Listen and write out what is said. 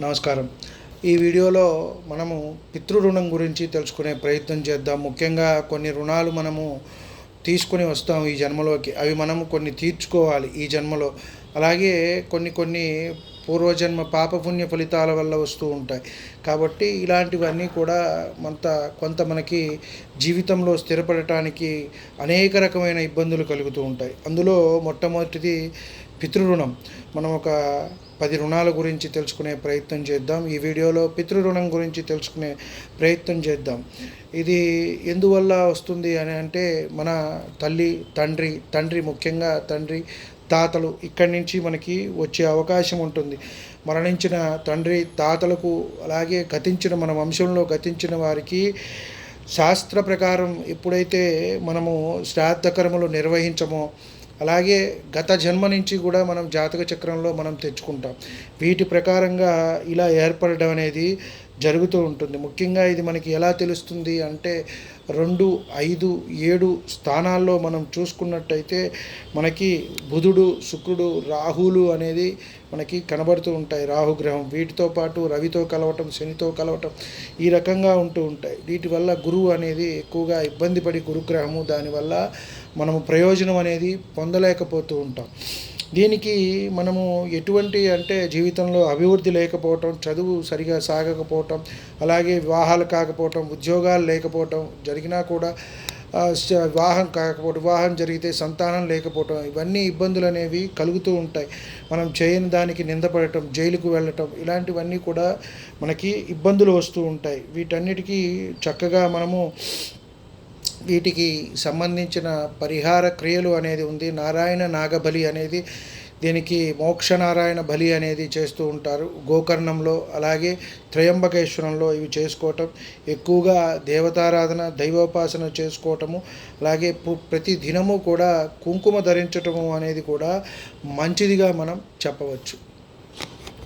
నమస్కారం. ఈ వీడియోలో మనము పితృ రుణం గురించి తెలుసుకునే ప్రయత్నం చేద్దాం. ముఖ్యంగా కొన్ని రుణాలు మనము తీసుకొని వస్తాం ఈ జన్మలోకి. అవి మనము కొన్ని తీర్చుకోవాలి ఈ జన్మలో. అలాగే కొన్ని కొన్ని పూర్వజన్మ పాపపుణ్య ఫలితాల వల్ల వస్తూ ఉంటాయి. కాబట్టి ఇలాంటివన్నీ కూడా కొంత కొంత మనకి జీవితంలో స్థిరపడటానికి అనేక రకమైన ఇబ్బందులు కలుగుతూ ఉంటాయి. అందులో మొట్టమొదటిది పితృరుణం. మనం ఒక పది రుణాల గురించి తెలుసుకునే ప్రయత్నం చేద్దాం. ఈ వీడియోలో పితృరుణం గురించి తెలుసుకునే ప్రయత్నం చేద్దాం. ఇది ఎందువల్ల వస్తుంది అని అంటే మన తల్లి తండ్రి తండ్రి ముఖ్యంగా తండ్రి తాతలు ఇక్కడి నుంచి మనకి వచ్చే అవకాశం ఉంటుంది. మరణించిన తండ్రి తాతలకు అలాగే గతించిన మన వంశంలో గతించిన వారికి శాస్త్ర ప్రకారం ఎప్పుడైతే మనము శ్రాద్ధ కర్మలు నిర్వహించమో అలాగే గత జన్మ నుంచి కూడా మనం జాతక చక్రంలో మనం తెచ్చుకుంటాం. వీటి ప్రకారంగా ఇలా ఏర్పడడం అనేది జరుగుతూ ఉంటుంది. ముఖ్యంగా ఇది మనకి ఎలా తెలుస్తుంది అంటే రెండు ఐదు ఏడు స్థానాల్లో మనం చూసుకున్నట్టయితే మనకి బుధుడు శుక్రుడు రాహులు అనేది మనకి కనబడుతూ ఉంటాయి. రాహుగ్రహం వీటితో పాటు రవితో కలవటం శనితో కలవటం ఈ రకంగా ఉంటూ ఉంటాయి. వీటి వల్ల గురువు అనేది ఎక్కువగా ఇబ్బంది పడి గురుగ్రహము దానివల్ల మనము ప్రయోజనం అనేది పొందలేకపోతూ ఉంటాం. దీనికి మనము ఎటువంటి అంటే జీవితంలో అభివృద్ధి లేకపోవటం చదువు సరిగా సాగకపోవటం అలాగే వివాహాలు కాకపోవటం ఉద్యోగాలు లేకపోవటం జరిగినా కూడా వివాహం కాకపోవడం వివాహం జరిగితే సంతానం లేకపోవటం ఇవన్నీ ఇబ్బందులు అనేవి కలుగుతూ ఉంటాయి. మనం చేయని దానికి నిందపడటం జైలుకు వెళ్ళటం ఇలాంటివన్నీ కూడా మనకి ఇబ్బందులు వస్తూ ఉంటాయి. వీటన్నిటికీ చక్కగా మనము వీటికి సంబంధించిన పరిహార క్రియలు అనేది ఉంది. నారాయణ నాగబలి అనేది దీనికి మోక్ష నారాయణ బలి అనేది చేస్తూ ఉంటారు. గోకర్ణంలో అలాగే త్రయంబకేశ్వరంలో ఇవి చేసుకోవటం. ఎక్కువగా దేవతారాధన దైవోపాసన చేసుకోవటము. అలాగే ప్రతి దినము కూడా కుంకుమ ధరించటము అనేది కూడా మంచిదిగా మనం చెప్పవచ్చు.